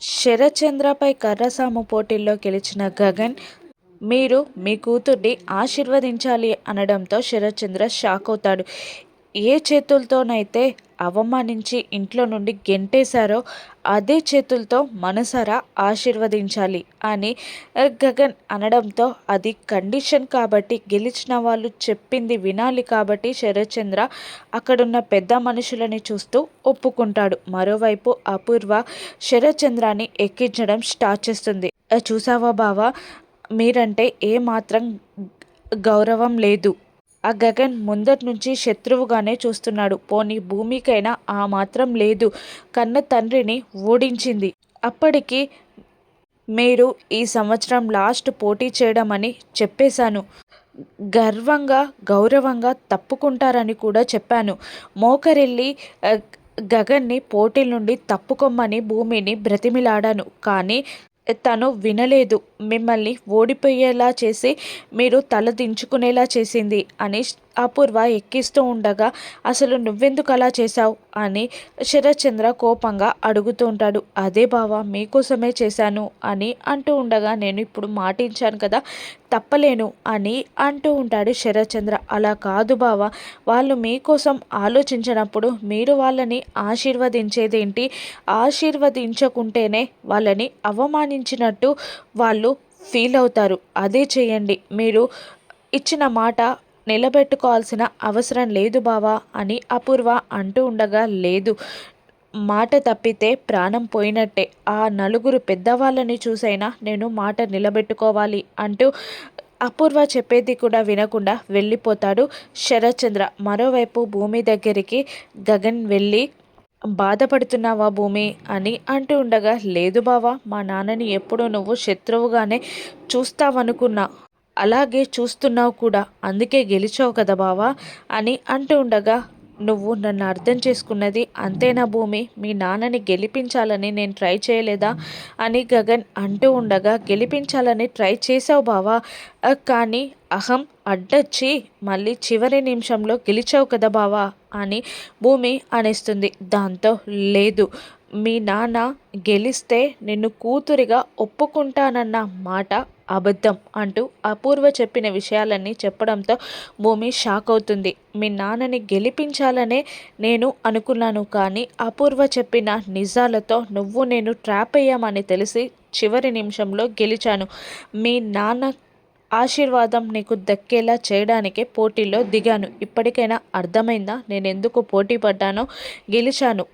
శరత్చంద్రపై కర్రసాము పోటీల్లో గెలిచిన గగన్ మీరు మీ కూతుర్ని ఆశీర్వదించాలి అనడంతో శరత్చంద్ర షాక్ అవుతాడు. ఏ చేతులతోనైతే అవమానించి ఇంట్లో నుండి గెంటేశారో అదే చేతులతో మనసారా ఆశీర్వదించాలి అని గగన్ అనడంతో అది కండిషన్ కాబట్టి గెలిచిన వాళ్ళు చెప్పింది వినాలి కాబట్టి శరత్చంద్ర అక్కడున్న పెద్ద మనుషులని చూస్తూ ఒప్పుకుంటాడు. మరోవైపు అపూర్వ శరత్చంద్రాన్ని ఎక్కించడం స్టార్ట్ చేస్తుంది. చూసావా బావా? మీరంటే ఏమాత్రం గౌరవం లేదు. ఆ గగన్ ముందటి నుంచి శత్రువుగానే చూస్తున్నాడు. పోనీ భూమికైనా ఆ మాత్రం లేదు. కన్న తండ్రిని ఓడించింది. అప్పటికి మీరు ఈ సంవత్సరం లాస్ట్ పోటీ చేయడమని చెప్పేశాను. గర్వంగా గౌరవంగా తప్పుకుంటారని కూడా చెప్పాను. మోకరెళ్ళి గగన్ని పోటీ నుండి తప్పుకోమ్మని భూమిని బ్రతిమిలాడాను. కానీ తను వినలేదు. మిమ్మల్ని ఓడిపోయేలా చేసి మీరు తల దించుకునేలా చేసింది. అని అపూర్వ ఎక్కిస్తూ ఉండగా అసలు నువ్వెందుకు అలా చేశావు? అని శరత్చంద్ర కోపంగా అడుగుతూ ఉంటాడు. అదే బావా మీకోసమే చేశాను అని అంటూ ఉండగా నేను ఇప్పుడు మాటించాను కదా తప్పలేను అని అంటూ ఉంటాడు శరత్చంద్ర. అలా కాదు బావ వాళ్ళు మీకోసం ఆలోచించినప్పుడు మీరు వాళ్ళని ఆశీర్వదించేదేంటి? ఆశీర్వదించకుంటేనే వాళ్ళని అవమానించినట్టు వాళ్ళు ఫీల్ అవుతారు. అదే చేయండి. మీరు ఇచ్చిన మాట నిలబెట్టుకోవాల్సిన అవసరం లేదు బావా అని అపూర్వ అంటూ ఉండగా లేదు. మాట తప్పితే ప్రాణం పోయినట్టే. ఆ నలుగురు పెద్దవాళ్ళని చూసైనా నేను మాట నిలబెట్టుకోవాలి అంటూ అపూర్వ చెప్పేది కూడా వినకుండా వెళ్ళిపోతాడు శరత్చంద్ర. మరోవైపు భూమి దగ్గరికి గగన్ వెళ్ళి బాధపడుతున్నావా భూమి? అని అంటూ ఉండగా లేదు బావా మా నాన్నని ఎప్పుడూ నువ్వు శత్రువుగానే చూస్తావనుకున్నా. అలాగే చూస్తున్నావు కూడా. అందుకే గెలిచావు కదా బావా అని అంటూ ఉండగా నువ్వు నన్ను అర్థం చేసుకున్నది అంతేనా భూమి? మీ నాన్నని గెలిపించాలని నేను ట్రై చేయలేదా? అని గగన్ అంటూ ఉండగా గెలిపించాలని ట్రై చేసావు బావా. కానీ అహం అడ్డొచ్చి మళ్ళీ చివరి నిమిషంలో గెలిచావు కదా బావా అని భూమి అనేస్తుంది. దాంతో లేదు. మీ నాన్న గెలిస్తే నిన్ను కూతురిగా ఒప్పుకుంటానన్న మాట అబద్ధం అంటూ అపూర్వ చెప్పిన విషయాలన్నీ చెప్పడంతో భూమి షాక్ అవుతుంది. మీ నాన్నని గెలిపించాలనే నేను అనుకున్నాను కానీ అపూర్వ చెప్పిన నిజాలతో నువ్వు నేను ట్రాప్ అయ్యామని తెలిసి చివరి నిమిషంలో గెలిచాను. మీ నాన్న ఆశీర్వాదం నీకు దక్కేలా చేయడానికే పోటీలో దిగాను. ఇప్పటికైనా అర్థమైందా? నేను ఎందుకు పోటీ పడ్డానో? గెలిచాను.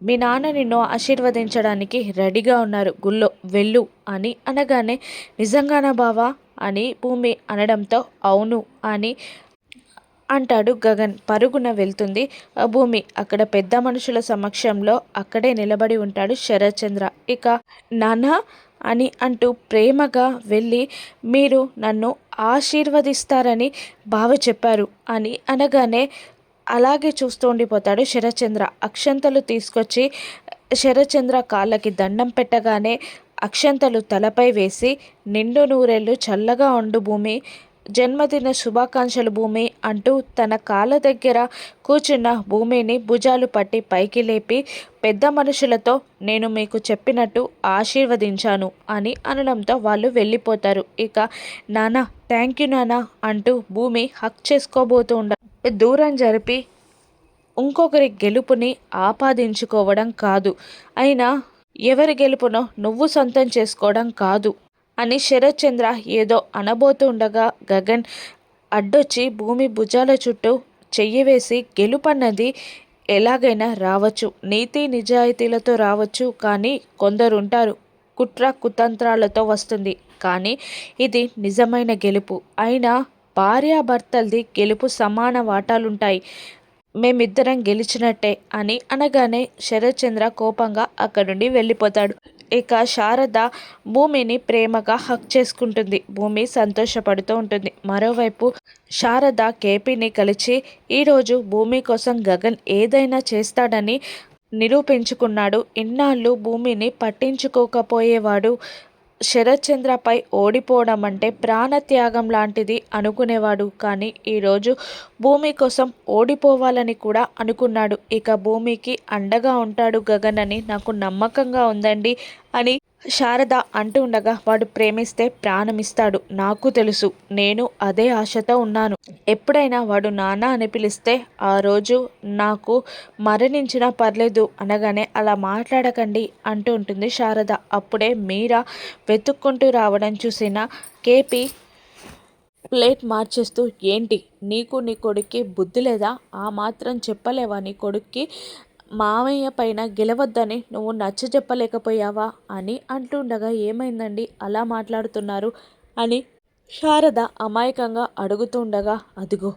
మీ నాన్న నిన్ను ఆశీర్వదించడానికి రెడీగా ఉన్నారు. గుళ్ళో వెళ్ళు అని అనగానే నిజంగానా బావా? అని భూమి అనడంతో అవును అని అంటాడు గగన్. పరుగున వెళ్తుంది భూమి. అక్కడ పెద్ద మనుషుల సమక్షంలో అక్కడే నిలబడి ఉంటాడు శరత్చంద్ర. ఇక నాన్న అని అంటూ ప్రేమగా వెళ్ళి మీరు నన్ను ఆశీర్వదిస్తారని బావ చెప్పారు అని అనగానే అలాగే చూస్తూ ఉండిపోతాడు శరచంద్ర. అక్షంతలు తీసుకొచ్చి శరచంద్ర కాళ్ళకి దండం పెట్టగానే అక్షంతలు తలపై వేసి నిండు నూరేళ్ళు చల్లగా ఉండు భూమి జన్మదిన శుభాకాంక్షలు భూమి అంటూ తన కాళ్ళ దగ్గర కూర్చున్న భూమిని భుజాలు పట్టి పైకి లేపి పెద్ద మనుషులతో నేను మీకు చెప్పినట్టు ఆశీర్వదించాను అని అనడంతో వాళ్ళు వెళ్ళిపోతారు. ఇక నానా థ్యాంక్ యూ నానా అంటూ భూమి హక్ చేసుకోబోతూ ఉండ దూరం జరిపి ఇంకొకరి గెలుపుని ఆపాదించుకోవడం కాదు. అయినా ఎవరి గెలుపునో నువ్వు సొంతం చేసుకోవడం కాదు అని శరత్చంద్ర ఏదో అనబోతుండగా గగన్ అడ్డొచ్చి భూమి భుజాల చుట్టూ చెయ్యి వేసి గెలుపన్నది ఎలాగైనా రావచ్చు. నీతి నిజాయితీలతో రావచ్చు కానీ కొందరుంటారు కుట్ర కుతంత్రాలతో వస్తుంది. కానీ ఇది నిజమైన గెలుపు. అయినా భార్యాభర్తలది గెలుపు సమాన వాటాలుంటాయి. మేమిద్దరం గెలిచినట్టే అని అనగానే శరత్చంద్ర కోపంగా అక్కడి నుండి వెళ్ళిపోతాడు. ఇక శారద భూమిని ప్రేమగా హక్ చేసుకుంటుంది. భూమి సంతోషపడుతూ ఉంటుంది. మరోవైపు శారద కేపీని కలిసి ఈరోజు భూమి కోసం గగన్ ఏదైనా చేస్తాడని నిరూపించుకున్నాడు. ఇన్నాళ్ళు భూమిని పట్టించుకోకపోయేవాడు శరత్చంద్రపై ఓడిపోవడం అంటే ప్రాణత్యాగం లాంటిది అనుకునేవాడు. కానీ ఈరోజు భూమి కోసం ఓడిపోవాలని కూడా అనుకున్నాడు. ఇక భూమికి అండగా ఉంటాడు గగన్ అని నాకు నమ్మకంగా ఉందండి అని శారద అంటూ ఉండగా వాడు ప్రేమిస్తే ప్రాణమిస్తాడు. నాకు తెలుసు. నేను అదే ఆశతో ఉన్నాను. ఎప్పుడైనా వాడు నాన్న అని పిలిస్తే ఆ రోజు నాకు మరణించినా పర్లేదు అనగానే అలా మాట్లాడకండి అంటూ ఉంటుంది శారద. అప్పుడే మీరా వెతుక్కుంటూ రావడం చూసిన కేపీ ప్లేట్ మార్చేస్తూ ఏంటి? నీకు నీ కొడుక్కి బుద్ధి లేదా? ఆ మాత్రం చెప్పలేవా? నీ కొడుక్కి మామయ్య పైన గెలవద్దని నువ్వు నచ్చ చెప్పలేకపోయావా అని అంటుండగా ఏమైందండి? అలా మాట్లాడుతున్నారు అని శారద అమాయకంగా అడుగుతుండగా అదిగో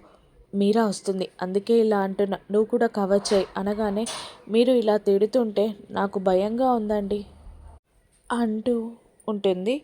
మీరా వస్తుంది. అందుకే ఇలా అంటున్నా. నువ్వు కూడా కవర్ చేయి అనగానే మీరు ఇలా తిడుతుంటే నాకు భయంగా ఉందండి అంటూ ఉంటుంది.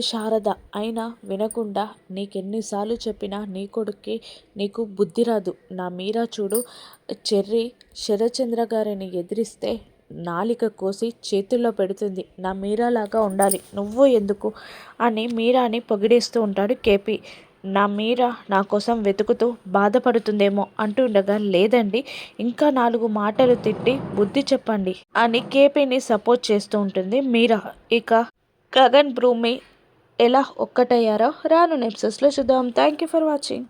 శారద అయినా వినకుండా నీకెన్నిసార్లు చెప్పినా నీ కొడుక్కి నీకు బుద్ధి రాదు. నా మీరా చూడు. చెర్రి శరచంద్ర గారిని ఎదిరిస్తే నాలిక కోసి చేతుల్లో పెడుతుంది. నా మీరాలాగా ఉండాలి. నువ్వు ఎందుకు? అని మీరాని పొగిడేస్తూ ఉంటాడు కేపీ. నా మీరా నా కోసం వెతుకుతూ బాధపడుతుందేమో అంటుండగా లేదండి ఇంకా నాలుగు మాటలు తిట్టి బుద్ధి చెప్పండి అని కేపీని సపోర్ట్ చేస్తూ ఉంటుంది మీరా. ఇక గగన్ భూమి ఎలా ఒక్కటయ్యారో రాను నెప్సెస్లో చూద్దాం. Thank you for watching